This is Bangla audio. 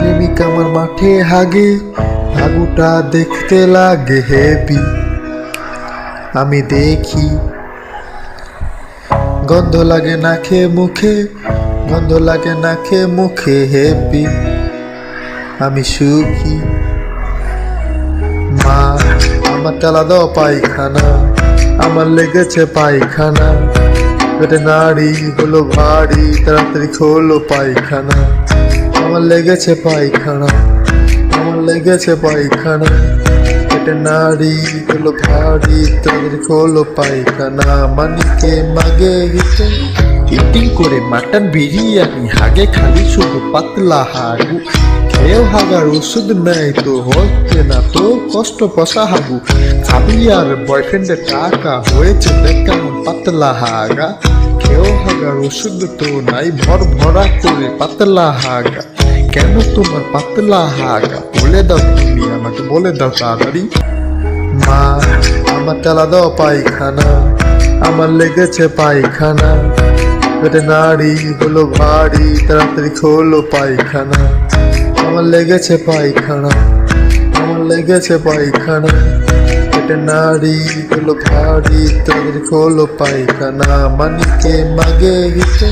প্রেমিক আমার মাঠে হাগে, হাগুটা দেখতে লাগে হেপি আমি দেখি, গন্ধ লাগে নাকে মুখে, গন্ধ লাগে নাকে মুখে হেপি আমি সুখী, মা, আমার তেলা দাও পায়খানা, আমার লেগেছে পায়খানা। পেটে নাড়ি হলো ভারী, তাড়াতাড়ি খোলো পায়খানা। আমার লেগেছে পায়খানা, আমার লেগেছে পায়খানা। পেটে নাড়ি হলো ভারী তাড়াতাড়ি খোলো পায়খানা। মানিকে মাগে হিতে ইটিং করে মাটন বিরিয়ানি হাগে খালি শুধু পাতলা হাগু। খেয়েও হাগার ওষুধ নেই তো হচ্ছে না তো কষ্ট পশা হাগু। খাবি আর বয়ফ্রেন্ডের টাকা হয়েছে দেখ পাতলা হাগা। খেয়েও হাগার ওষুধ তো নাই ভর ভরা করে পাতলা হাগা। কেন তোমার পাতলা হাগা বলে দাও তুমি আমাকে, বলে দাও তাড়াতাড়ি। মা, আমার তেলা দাও পায়খানা, আমার লেগেছে পায়খানা। পেটে নাড়ি, হলো ভারী, তাড়াতাড়ি খোলো পায়খানা। আমার লেগেছে পায়খানা, আমার লেগেছে পায়খানা। পেটে নাড়ি, হলো ভারী, তাড়াতাড়ি খোলো পায়খানা। মানিকে মাগে হিতে